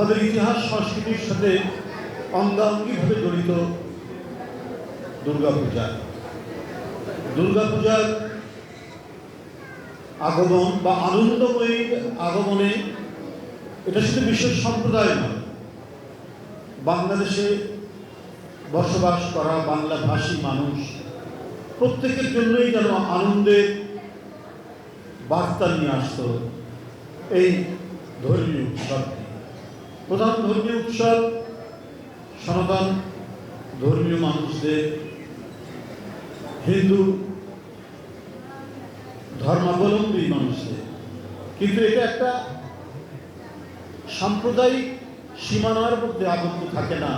আমাদের ইতিহাস, সংস্কৃতির সাথে অঙ্গাঙ্গিভাবে জড়িত দুর্গাপূজা। দুর্গাপূজার আগমন বা আনন্দময়ী আগমনে এটা শুধু বিশ্ব সম্প্রদায় নয়, বাংলাদেশে বসবাস করা বাংলা ভাষী মানুষ প্রত্যেকের জন্যই যেন আনন্দের বার্তা নিয়ে আসতো এই ধর্মীয় উৎসবটি প্রধান ধর্মীয় উৎসব, সনাতন ধর্মীয় মানুষদের হিন্দু ধর্মাবলম্বী মানুষদের। কিন্তু এটা একটা সাম্প্রদায়িক সীমানার মধ্যে আবদ্ধ থাকে না।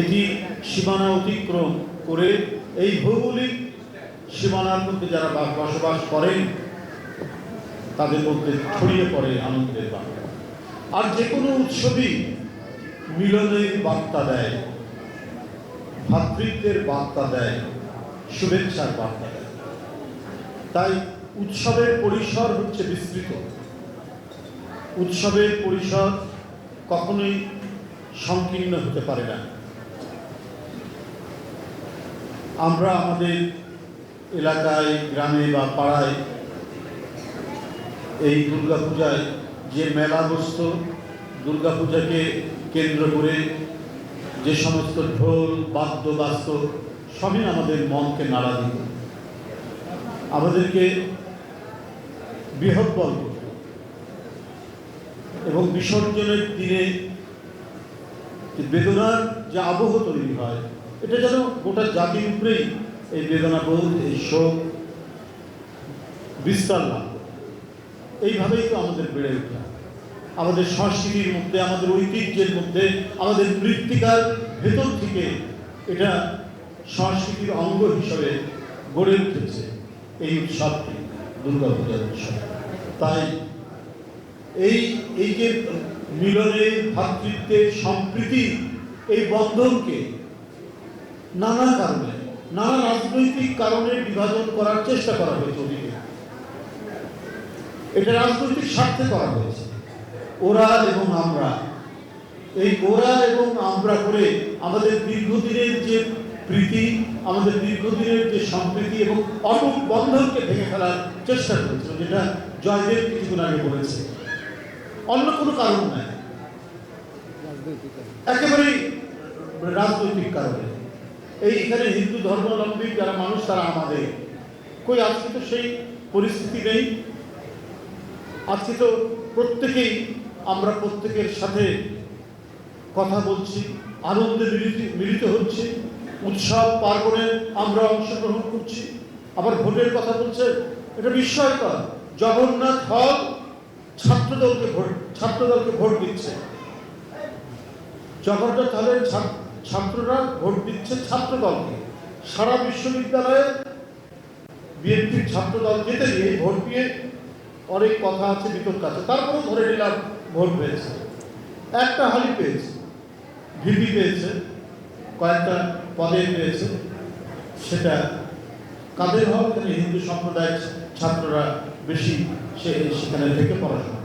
এটি সীমানা অতিক্রম করে এই ভৌগোলিক সীমানার মধ্যে যারা বসবাস করেন, তাদের মধ্যে ছড়িয়ে পড়ে আনন্দের বার্তা আর যে কোনো উৎসবই মিলনের বার্তা দেয় ভ্রাতৃত্বের বার্তা দেয়, শুভেচ্ছার বার্তা দেয়। তাই উৎসবের পরিসর হচ্ছে বিস্তৃত। উৎসবের পরিসর কখনোই সংকীর্ণ হতে পারে না। আমরা আমাদের এলাকায়, গ্রামে বা পাড়ায় এই দুর্গাপূজায় যে মেলা বসত দুর্গাপূজাকে কেন্দ্র করে যে সমস্ত ঢোল, বাদ্য বাস্ত সবই আমাদের মনকে নাড়া দিত আমাদেরকে বৃহৎবল করত এবং বিসর্জনের দিনে বেদনার যে আবহ তৈরি হয়, এটা যেন গোটা জাতির উপরেই এই বেদনাবোধ এই শোক বিস্তার লাভ। এইভাবেই তো আমাদের বেড়ে ওঠা। আমাদের সংস্কৃতির মধ্যে, আমাদের ঐতিহ্যের মধ্যে, আমাদের মৃত্তিকার ভেতর থেকে এটা সংস্কৃতির অঙ্গ হিসাবে গড়ে উঠেছে এই উৎসবটি দুর্গাপূজার উৎসব। তাই এই এই যে মিলনে ভ্রাতৃত্বের সম্প্রীতি, এই বন্ধনকে নানা কারণে, নানা রাজনৈতিক কারণে বিভাজন করার চেষ্টা করা হয়েছে ওদিকে এটা রাজনৈতিক স্বার্থে করা হয়েছে। ওরা এবং আমরা। এই ওরা এবং আমরা করে আমাদের দীর্ঘদিনের যে প্রীতি, আমাদের দীর্ঘদিনের যে সম্প্রীতি এবং অটুট বন্ধনকে ভেঙে ফেলার চেষ্টা করেছিল যেটা জয়দেব কিছুক্ষণ আগে বলেছে। অন্য কোনো কারণ নাই। একেবারেই রাজনৈতিক কারণে। এই এখানে হিন্দু ধর্মাবলম্বী যারা মানুষ, তারা আমাদের। কই আজকে তো সেই পরিস্থিতি নেই। আজকে তো প্রত্যেকেই আমরা প্রত্যেকের সাথে কথা বলছি, আনন্দে মিলিত হচ্ছি, উৎসব পার্বণে আমরা অংশগ্রহণ করছি। আবার ভোটের কথা বলছে এটা বিস্ময়কর। জগন্নাথ হল ছাত্রদলকে ভোট ছাত্রদলকে ভোট দিচ্ছে। জগন্নাথ হলের ছাত্র- ছাত্ররা ভোট দিচ্ছে ছাত্রদলকে। সারা বিশ্ববিদ্যালয়ে বিএনপির ছাত্রদল যেতে গিয়ে ভোট দিয়ে অনেক কথা আছে, বিতর্ক আছে। তারপরেও ধরে নিলাম ভোট পেয়েছে। একটা হালি পেয়েছে, ভিপি পেয়েছে, কয়েকটা পদে পেয়েছে, সেটা কাদের হক হিন্দু সম্প্রদায়ের ছাত্ররা বেশি সেখানে থেকে পড়াশোনা